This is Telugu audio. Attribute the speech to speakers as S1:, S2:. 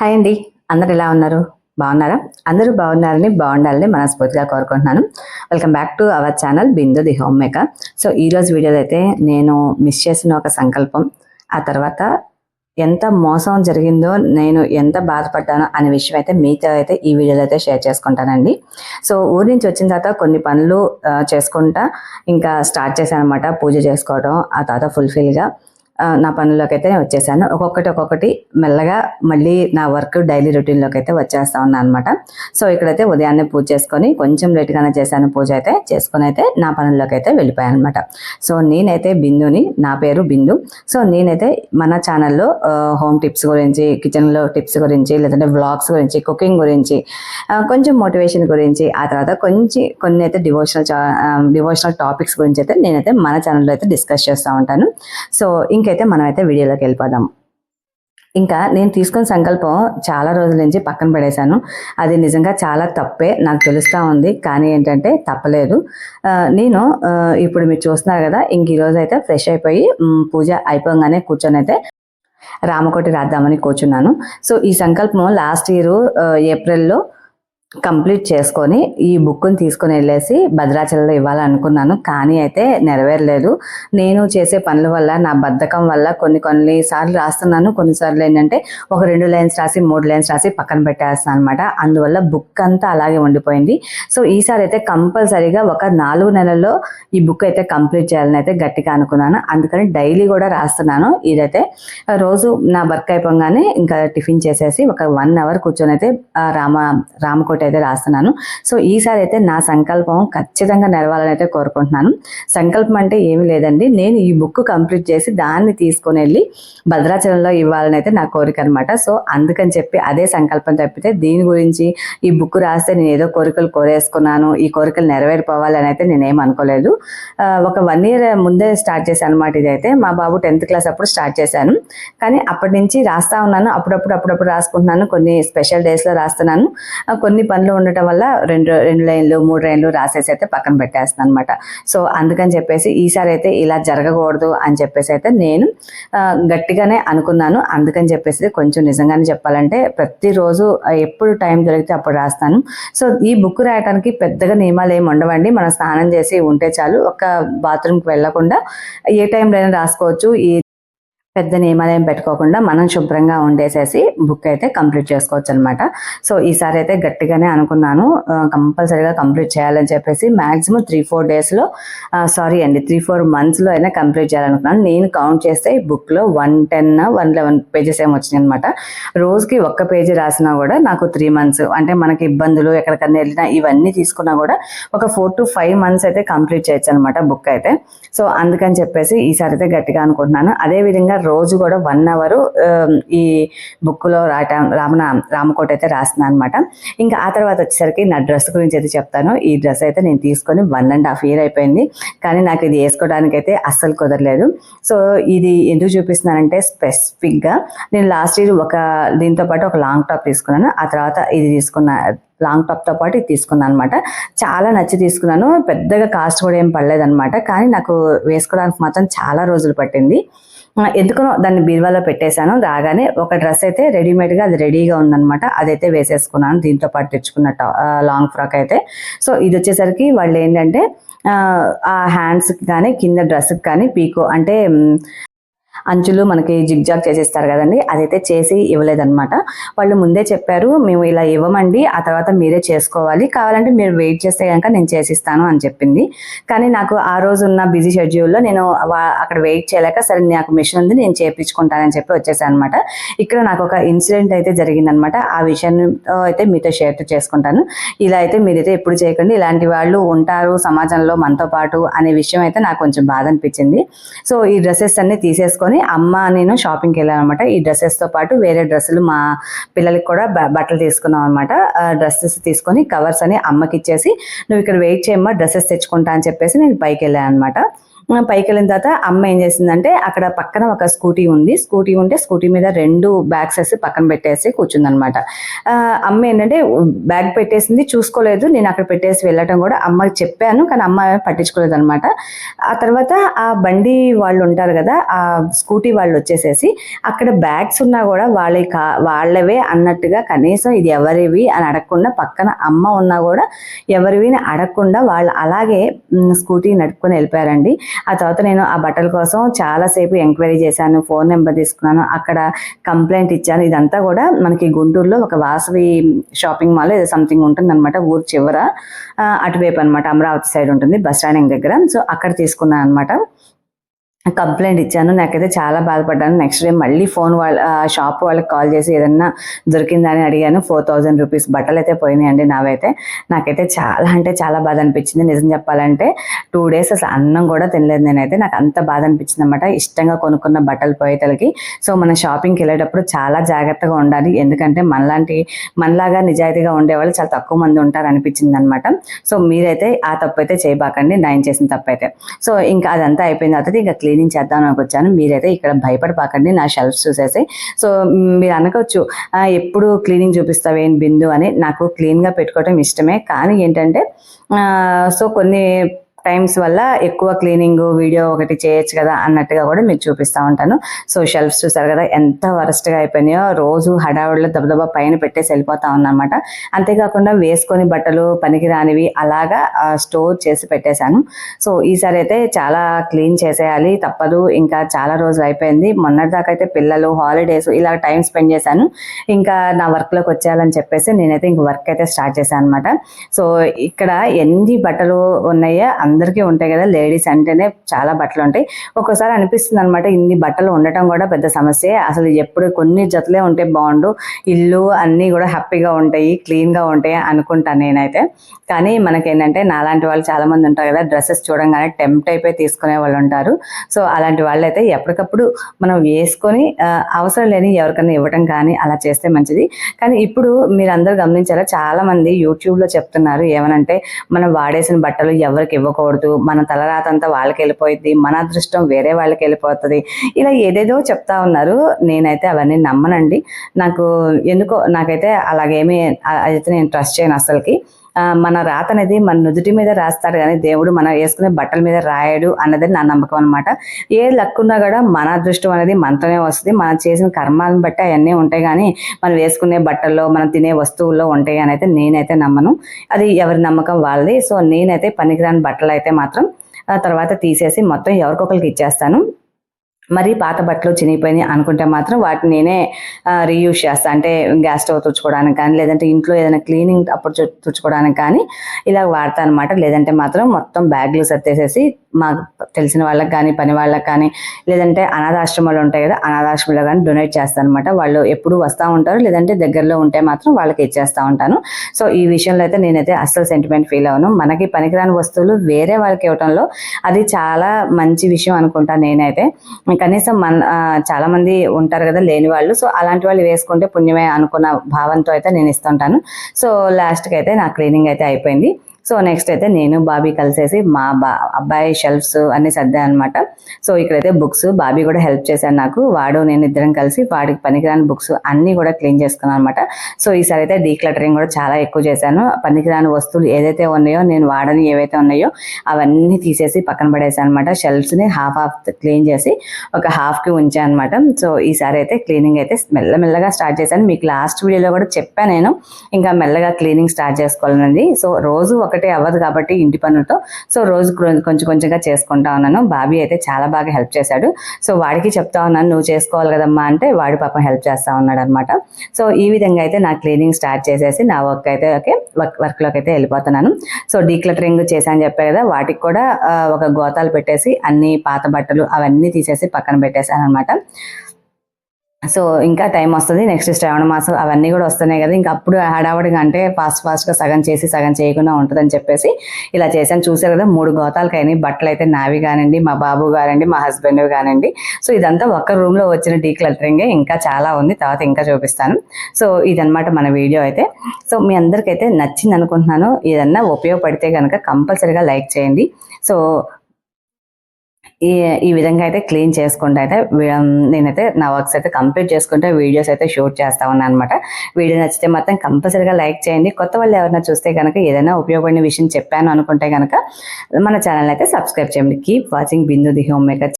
S1: హాయ్ అండి. అందరు ఎలా ఉన్నారు? బాగున్నారా? అందరూ బాగున్నారని బాగుండాలని మనస్ఫూర్తిగా కోరుకుంటున్నాను. Welcome back to our channel Bindu the home maker so ఈరోజు వీడియోలో అయితే నేను మిస్ చేసిన ఒక సంకల్పం. ఆ తర్వాత ఎంత మోసం జరిగిందో నేను ఎంత బాధపడ్డానో అనే విషయం అయితే మీతో అయితే ఈ వీడియోలో అయితే షేర్ చేసుకుంటానండి. సో ఊరి నుంచి వచ్చిన తర్వాత కొన్ని పనులు చేసుకుంటా ఇంకా స్టార్ట్ చేశాను అనమాట పూజ చేసుకోవడం ఆ తర్వాత ఫుల్ఫిల్గా నా పనుల్లోకి అయితే నేను వచ్చేసాను. ఒక్కొక్కటి ఒక్కొక్కటి మెల్లగా మళ్ళీ నా వర్క్ డైలీ రొటీన్లోకి అయితే వచ్చేస్తా ఉన్నాను అనమాట సో ఇక్కడైతే ఉదయాన్నే పూజ చేసుకొని కొంచెం లేట్గానే చేశాను పూజ అయితే చేసుకొని అయితే నా పనుల్లోకి అయితే వెళ్ళిపోయాను అనమాట సో నేనైతే బిందుని నా పేరు బిందు. సో నేనైతే మన ఛానల్లో హోమ్ టిప్స్ గురించి కిచెన్లో టిప్స్ గురించి లేదంటే వ్లాగ్స్ గురించి కుకింగ్ గురించి కొంచెం మోటివేషన్ గురించి ఆ తర్వాత కొంచెం కొన్ని అయితే డివోషనల్ డివోషనల్ టాపిక్స్ గురించి అయితే నేనైతే మన ఛానల్లో అయితే డిస్కస్ చేస్తూ ఉంటాను. సో ఇంకా అయితే మనమైతే వీడియోలోకి వెళ్ళిపోదాం. ఇంకా నేను తీసుకున్న సంకల్పం చాలా రోజుల నుంచి పక్కన పడేశాను. అది నిజంగా చాలా తప్పే నాకు తెలుస్తూ ఉంది. కానీ ఏంటంటే తప్పలేదు. నేను ఇప్పుడు మీరు చూస్తున్నారు కదా ఇంక ఈరోజు అయితే ఫ్రెష్ అయిపోయి పూజ అయిపోగానే కూర్చొని అయితే రామకోటి రాద్దామని కూర్చున్నాను. సో ఈ సంకల్పం లాస్ట్ ఇయర్ ఏప్రిల్లో కంప్లీట్ చేసుకొని ఈ బుక్ని తీసుకొని వెళ్ళేసి భద్రాచలంలో ఇవ్వాలనుకున్నాను. కానీ అయితే నెరవేరలేదు. నేను చేసే పనుల వల్ల నా బద్ధకం వల్ల కొన్ని కొన్ని సార్లు రాస్తున్నాను. కొన్నిసార్లు ఏంటంటే ఒక రెండు లైన్స్ రాసి మూడు లైన్స్ రాసి పక్కన పెట్టేస్తాను అనమాట అందువల్ల బుక్ అంతా అలాగే ఉండిపోయింది. సో ఈసారి అయితే కంపల్సరీగా ఒక నాలుగు నెలల్లో ఈ బుక్ అయితే కంప్లీట్ చేయాలని అయితే గట్టిగా అనుకున్నాను. అందుకని డైలీ కూడా రాస్తున్నాను. ఇదైతే రోజు నా వర్క్ అయిపోగానే ఇంకా టిఫిన్ చేసేసి ఒక వన్ అవర్ కూర్చొని అయితే రామ రామకోట అయితే రాస్తున్నాను. సో ఈసారి అయితే నా సంకల్పం ఖచ్చితంగా నెరవాలని అయితే కోరుకుంటున్నాను. సంకల్పం అంటే ఏమీ లేదండి. నేను ఈ బుక్ కంప్లీట్ చేసి దాన్ని తీసుకొని వెళ్ళి భద్రాచలంలో ఇవ్వాలని అయితే నా కోరిక అనమాట సో అందుకని చెప్పి అదే సంకల్పం తప్పితే దీని గురించి ఈ బుక్ రాస్తే నేను ఏదో కోరికలు కోరేసుకున్నాను ఈ కోరికలు నెరవేరిపోవాలని అయితే నేనేం అనుకోలేదు. ఒక వన్ ఇయర్ ముందే స్టార్ట్ చేశాను అనమాట ఇదైతే. మా బాబు టెన్త్ క్లాస్ అప్పుడు స్టార్ట్ చేశాను. కానీ అప్పటి నుంచి రాస్తా ఉన్నాను. అప్పుడప్పుడు అప్పుడప్పుడు రాసుకుంటున్నాను. కొన్ని స్పెషల్ డేస్లో రాస్తున్నాను. కొన్ని పనులు ఉండటం వల్ల రెండు రెండు లైన్లు మూడు లైన్లు రాసేసి అయితే పక్కన పెట్టేస్తాను అనమాట సో అందుకని చెప్పేసి ఈసారి అయితే ఇలా జరగకూడదు అని చెప్పేసి అయితే నేను గట్టిగానే అనుకున్నాను. అందుకని చెప్పేసి కొంచెం నిజంగానే చెప్పాలంటే ప్రతిరోజు ఎప్పుడు టైం దొరికితే అప్పుడు రాస్తాను. సో ఈ బుక్ రాయడానికి పెద్దగా నియమాలు ఏమి ఉండవండి. మనం స్నానం చేసి ఉంటే చాలు ఒక బాత్రూమ్కి వెళ్ళకుండా ఏ టైంలో అయినా రాసుకోవచ్చు. ఈ పెద్ద నియమాలయం పెట్టుకోకుండా మనం శుభ్రంగా ఉండేసేసి బుక్ అయితే కంప్లీట్ చేసుకోవచ్చు అనమాట సో ఈసారి అయితే గట్టిగానే అనుకున్నాను. కంపల్సరీగా కంప్లీట్ చేయాలని చెప్పేసి మాక్సిమం త్రీ ఫోర్ డేస్లో సారీ అండి త్రీ ఫోర్ మంత్స్లో అయినా కంప్లీట్ చేయాలనుకున్నాను. నేను కౌంట్ చేస్తే ఈ బుక్లో one ten one eleven pages ఏమి వచ్చినాయి అనమాట రోజుకి ఒక్క పేజీ రాసినా కూడా నాకు త్రీ మంత్స్ అంటే మనకి ఇబ్బందులు ఎక్కడికన్నా వెళ్ళినా ఇవన్నీ తీసుకున్నా కూడా ఒక ఫోర్ టు ఫైవ్ మంత్స్ అయితే కంప్లీట్ చేయొచ్చు అనమాట బుక్ అయితే. సో అందుకని చెప్పేసి ఈసారి అయితే గట్టిగా అనుకుంటున్నాను. అదేవిధంగా రోజు కూడా వన్ అవర్ um, ఈ బుక్లో రాయటం రామన రామకోట అయితే రాస్తున్నాను అనమాట ఇంకా ఆ తర్వాత వచ్చేసరికి నా డ్రెస్ గురించి అయితే చెప్తాను. ఈ డ్రెస్ అయితే నేను తీసుకొని వన్ అండ్ హాఫ్ ఇయర్ అయిపోయింది. కానీ నాకు ఇది వేసుకోవడానికి అయితే అస్సలు కుదరలేదు. సో ఇది ఎందుకు చూపిస్తున్నానంటే స్పెసిఫిక్గా నేను లాస్ట్ ఇయర్ ఒక దీంతో పాటు ఒక లాంగ్ టాప్ తీసుకున్నాను. ఆ తర్వాత ఇది తీసుకున్న లాంగ్ టాప్తో పాటు ఇది తీసుకున్నాను అనమాట చాలా నచ్చి తీసుకున్నాను. పెద్దగా కాస్ట్ కూడా ఏం పడలేదు అనమాట కానీ నాకు వేసుకోవడానికి మాత్రం చాలా రోజులు పట్టింది. ఎందుకనో దాన్ని బీరువాలో పెట్టేశాను. రాగానే ఒక డ్రెస్ అయితే రెడీమేడ్గా అది రెడీగా ఉందన్నమాట. అదైతే వేసేసుకున్నాను. దీంతో పాటు తెచ్చుకున్న లాంగ్ ఫ్రాక్ అయితే. సో ఇది వచ్చేసరికి వాళ్ళు ఏంటంటే ఆ, హ్యాండ్స్కి కానీ కింద డ్రెస్కి కానీ పీకో అంటే అంచులు మనకి జిగ్జాగ్ చేసేస్తారు కదండి అదైతే చేసి ఇవ్వలేదన్నమాట. వాళ్ళు ముందే చెప్పారు మేము ఇలా ఇవ్వమండి ఆ తర్వాత మీరే చేసుకోవాలి. కావాలంటే మీరు వెయిట్ చేస్తే కనుక నేను చేసిస్తాను అని చెప్పింది. కానీ నాకు ఆ రోజు ఉన్న బిజీ షెడ్యూల్లో నేను అక్కడ వెయిట్ చేయలేక సరే నాకు మిషన్ ఉంది నేను చేయించుకుంటానని చెప్పి వచ్చేసాను అనమాట ఇక్కడ నాకు ఒక ఇన్సిడెంట్ అయితే జరిగిందనమాట ఆ విషయాన్ని అయితే మీతో షేర్ చేసుకుంటాను. ఇలా అయితే మీరైతే ఎప్పుడు చేయకండి. ఇలాంటి వాళ్ళు ఉంటారు సమాజంలో మనతో పాటు అనే విషయం అయితే నాకు కొంచెం బాధ అనిపించింది. సో ఈ డ్రెస్సెస్ అన్ని తీసేసుకొని అమ్మ నేను షాపింగ్కి వెళ్ళాను అనమాట ఈ డ్రెస్సెస్తో పాటు వేరే డ్రెస్సులు మా పిల్లలకి కూడా బట్టలు తీసుకున్నాం అనమాట డ్రెస్సెస్ తీసుకొని కవర్స్ అని అమ్మకి ఇచ్చేసి నువ్వు ఇక్కడ వెయిట్ చేయమ్మా డ్రెస్సెస్ తెచ్చుకుంటా అని చెప్పేసి నేను పైకి వెళ్ళాను అనమాట పైకి వెళ్ళిన తర్వాత అమ్మ ఏం చేసిందంటే అక్కడ పక్కన ఒక స్కూటీ ఉంది. స్కూటీ ఉంటే స్కూటీ మీద రెండు బ్యాగ్స్ వేసి పక్కన పెట్టేసి కూర్చుందనమాట అమ్మ ఏంటంటే బ్యాగ్ పెట్టేసింది చూసుకోలేదు. నేను అక్కడ పెట్టేసి వెళ్ళటం కూడా అమ్మకి చెప్పాను కానీ అమ్మ పట్టించుకోలేదు అనమాట ఆ తర్వాత ఆ బండి వాళ్ళు ఉంటారు కదా ఆ స్కూటీ వాళ్ళు వచ్చేసేసి అక్కడ బ్యాగ్స్ ఉన్నా కూడా వాళ్ళవి కా వాళ్ళవే అన్నట్టుగా కనీసం ఇది ఎవరివి అని అడగకుండా పక్కన అమ్మ ఉన్నా కూడా ఎవరివి అడగకుండా వాళ్ళు అలాగే స్కూటీ నడుపుకొని వెళ్ళిపోయారండి. ఆ తర్వాత నేను ఆ బట్టల కోసం చాలాసేపు ఎంక్వైరీ చేశాను ఫోన్ నెంబర్ తీసుకున్నాను అక్కడ కంప్లైంట్ ఇచ్చాను. ఇదంతా కూడా మనకి గుంటూరులో ఒక వాసవి షాపింగ్ మాల్ ఏదో సంథింగ్ ఉంటుందన్నమాట ఊరు చివర. అటువైపు అనమాట అమరావతి సైడ్ ఉంటుంది బస్ స్టాండింగ్ దగ్గర. సో అక్కడ తీసుకున్నాను అనమాట కంప్లైంట్ ఇచ్చాను నాకైతే చాలా బాధపడ్డాను. నెక్స్ట్ డే మళ్ళీ ఫోన్ వాళ్ళ షాప్ వాళ్ళకి కాల్ చేసి ఏదన్నా దొరికిందా అని అడిగాను. ఫోర్ థౌజండ్ రూపీస్ బట్టలు అయితే పోయినాయండి నావైతే. నాకైతే చాలా అంటే చాలా బాధ అనిపించింది. నిజం చెప్పాలంటే టూ డేస్ అసలు అన్నం కూడా తినలేదు నేనైతే. నాకు అంత బాధ అనిపించింది అనమాట ఇష్టంగా కొనుక్కున్న బట్టలు పోయేతలకి. సో మన షాపింగ్కి వెళ్ళేటప్పుడు చాలా జాగ్రత్తగా ఉండాలి. ఎందుకంటే మనలాంటి మనలాగా నిజాయితీగా ఉండేవాళ్ళు చాలా తక్కువ మంది ఉంటారు అనిపించింది అనమాట సో మీరైతే ఆ తప్పు అయితే చేయబాకండి. నేను చేసిన తప్పు అయితే సో ఇంకా అదంతా అయిపోయిన తర్వాత ఇంకా క్లీనింగ్ చేద్దాం అని మీరైతే ఇక్కడ భయపడపాకండి నా షెల్ఫ్స్ చూసేసి. సో మీరు అనుకోవచ్చు ఎప్పుడు క్లీనింగ్ చూపిస్తావేం? బిందు? అని నాకు క్లీన్గా పెట్టుకోవడం ఇష్టమే. కానీ ఏంటంటే సో కొన్ని టైమ్స్ వల్ల ఎక్కువ క్లీనింగ్ వీడియో ఒకటి చేయొచ్చు కదా అన్నట్టుగా కూడా మీకు చూపిస్తూ ఉంటాను. సో షెల్ఫ్స్ చూసారు కదా ఎంత వరస్ట్గా అయిపోయినాయో రోజు హడావుడిలో దబదబా పైన పెట్టేసి వెళ్ళిపోతా ఉన్నమాట అంతేకాకుండా వేసుకొని బట్టలు పనికిరానివి అలాగా స్టోర్ చేసి పెట్టేశాను. సో ఈసారి అయితే చాలా క్లీన్ చేసేయాలి తప్పదు. ఇంకా చాలా రోజులు అయిపోయింది. మొన్నటిదాకా అయితే పిల్లలు హాలిడేస్ ఇలా టైం స్పెండ్ చేశాను. ఇంకా నా వర్క్లోకి వచ్చేయాలని చెప్పేసి నేనైతే ఇంక వర్క్ అయితే స్టార్ట్ చేశాను అనమాట సో ఇక్కడ ఎన్ని బట్టలు ఉన్నాయో అందరికీ ఉంటాయి కదా లేడీస్ అంటేనే చాలా బట్టలు ఉంటాయి. ఒక్కోసారి అనిపిస్తుంది అనమాట ఇన్ని బట్టలు ఉండటం కూడా పెద్ద సమస్య. అసలు ఎప్పుడు కొన్ని జతలే ఉంటే బాగుండు ఇల్లు అన్నీ కూడా హ్యాపీగా ఉంటాయి క్లీన్గా ఉంటాయి అనుకుంటాను నేనైతే. కానీ మనకేంటంటే నాలాంటి వాళ్ళు చాలా మంది ఉంటారు కదా డ్రెస్సెస్ చూడంగానే టెంప్ట్ అయిపోయి తీసుకునే వాళ్ళు ఉంటారు. సో అలాంటి వాళ్ళు అయితే ఎప్పటికప్పుడు మనం వేసుకొని అవసరం లేని ఎవరికైనా ఇవ్వటం కానీ అలా చేస్తే మంచిది. కానీ ఇప్పుడు మీరు అందరూ గమనించారా చాలా మంది యూట్యూబ్లో చెప్తున్నారు ఏమనంటే మనం వాడేసిన బట్టలు ఎవరికి ఇవ్వకూడదు మన తలరాత అంతా వాళ్ళకి వెళ్ళిపోయింది మన అదృష్టం వేరే వాళ్ళకి వెళ్ళిపోతుంది ఇలా ఏదేదో చెప్తా ఉన్నారు. నేనైతే అవన్నీ నమ్మనండి. నాకు ఎందుకో నాకైతే అలాగేమీ అయితే నేను ట్రస్ట్ చేయను అసలుకి మన రాత అనేది మన నుదుటి మీద రాస్తాడు కానీ దేవుడు మనం వేసుకునే బట్టల మీద రాయడు అన్నది నా నమ్మకం అనమాట ఏ లక్కున్నా కూడా మన అదృష్టం అనేది మనతోనే వస్తుంది. మనం చేసిన కర్మాలను బట్టి అవన్నీ ఉంటాయి కానీ మనం వేసుకునే బట్టల్లో మనం తినే వస్తువుల్లో ఉంటాయి అని అయితే నేనైతే నమ్మను. అది ఎవరి నమ్మకం వాళ్ళది. సో నేనైతే పనికిరాని బట్టలు అయితే మాత్రం తర్వాత తీసేసి మొత్తం ఎవరికొకరికి ఇచ్చేస్తాను. మరి పాత బట్టలు చినిగిపోయినాయి అనుకుంటే మాత్రం వాటిని నేనే రీయూజ్ చేస్తాను అంటే గ్యాస్ స్టవ్ తుడుచుకోవడానికి కానీ లేదంటే ఇంట్లో ఏదైనా క్లీనింగ్ అప్పుడు తుడుచుకోవడానికి కానీ ఇలా వాడతాను అనమాట లేదంటే మాత్రం మొత్తం బ్యాగ్లు సర్దేసేసి మాకు తెలిసిన వాళ్ళకి కానీ పని వాళ్ళకి కానీ లేదంటే అనాథాశ్రమాలు ఉంటాయి కదా అనాథాశ్రమంలో కానీ డొనేట్ చేస్తాను అనమాట వాళ్ళు ఎప్పుడు వస్తూ ఉంటారు లేదంటే దగ్గరలో ఉంటే మాత్రం వాళ్ళకి ఇచ్చేస్తూ ఉంటాను. సో ఈ విషయంలో అయితే నేనైతే అస్సలు సెంటిమెంట్ ఫీల్ అవును మనకి పనికిరాని వస్తువులు వేరే వాళ్ళకి ఇవ్వటంలో అది చాలా మంచి విషయం అనుకుంటాను నేనైతే. కనీసం మన చాలామంది ఉంటారు కదా లేని వాళ్ళు. సో అలాంటి వాళ్ళు వేసుకుంటే పుణ్యమే అనుకున్న భావంతో అయితే నేను ఇస్తుంటాను. సో లాస్ట్కి అయితే నా క్లీనింగ్ అయితే అయిపోయింది. సో నెక్స్ట్ అయితే నేను బాబీ కలిసేసి మా బా అబ్బాయి షెల్ఫ్స్ అన్ని సర్దా అనమాట సో ఇక్కడైతే బుక్స్ బాబీ కూడా హెల్ప్ చేశాను నాకు. వాడు నేను ఇద్దరం కలిసి వాడికి పనికిరాని బుక్స్ అన్నీ కూడా క్లీన్ చేసుకున్నాను అనమాట సో ఈసారి అయితే డీక్లటరింగ్ కూడా చాలా ఎక్కువ చేశాను. పనికిరాని వస్తువులు ఏదైతే ఉన్నాయో నేను వాడని ఏవైతే ఉన్నాయో అవన్నీ తీసేసి పక్కన పడేసాను అనమాట షెల్ఫ్స్ని హాఫ్ హాఫ్ క్లీన్ చేసి ఒక హాఫ్కి ఉంచాను అనమాట సో ఈసారి అయితే క్లీనింగ్ అయితే మెల్లమెల్లగా స్టార్ట్ చేశాను. మీకు లాస్ట్ వీడియోలో కూడా చెప్పాను నేను. ఇంకా మెల్లగా క్లీనింగ్ స్టార్ట్ చేసుకోవాలన్నది. సో రోజు ఒకటే అవ్వదు కాబట్టి ఇంటి పనులతో. సో రోజు కొంచెం కొంచెంగా చేసుకుంటా ఉన్నాను. బాబీ అయితే చాలా బాగా హెల్ప్ చేశాడు. సో వాడికి చెప్తా ఉన్నాను నువ్వు చేసుకోవాలి కదమ్మా అంటే వాడి పాపం హెల్ప్ చేస్తా ఉన్నాడు అనమాట సో ఈ విధంగా అయితే నా క్లీనింగ్ స్టార్ట్ చేసేసి నా వర్క్ అయితే ఓకే వర్క్ వర్క్లోకి అయితే వెళ్ళిపోతున్నాను. సో డీక్లటరింగ్ చేశాను చెప్పా కదా వాటికి కూడా ఒక గోతాలు పెట్టేసి అన్ని పాత బట్టలు అవన్నీ తీసేసి పక్కన పెట్టేశాను అనమాట సో ఇంకా టైం వస్తుంది నెక్స్ట్ శ్రావణ మాసం అవన్నీ కూడా వస్తున్నాయి కదా. ఇంకా అప్పుడు హడావడిగా అంటే ఫాస్ట్ ఫాస్ట్గా సగం చేసి సగం చేయకుండా ఉంటుందని చెప్పేసి ఇలా చేశాను. చూసారు కదా మూడు గోతాలకు అయినాయి బట్టలు అయితే నావి కానివ్వండి మా బాబు కానివ్వండి మా హస్బెండ్ కానివ్వండి. సో ఇదంతా ఒక్క రూమ్లో వచ్చిన డీక్లటరింగే. ఇంకా చాలా ఉంది. తర్వాత ఇంకా చూపిస్తాను. సో ఇదనమాట మన వీడియో అయితే. సో మీ అందరికైతే నచ్చింది అనుకుంటున్నాను ఏదన్నా ఉపయోగపడితే కనుక కంపల్సరీగా లైక్ చేయండి. సో ఈ ఈ విధంగా అయితే క్లీన్ చేసుకుంటూ అయితే నేనైతే నా వర్క్స్ అయితే కంప్లీట్ చేసుకుంటే వీడియోస్ అయితే షూట్ చేస్తా ఉన్నాను అనమాట వీడియో నచ్చితే మాత్రం కంపల్సరీగా లైక్ చేయండి. కొత్త వాళ్ళు ఎవరైనా చూస్తే కనుక ఏదైనా ఉపయోగపడిన విషయం చెప్పాను అనుకుంటే కనుక మన ఛానల్ అయితే సబ్స్క్రైబ్ చేయండి. Keep watching Bindu the home maker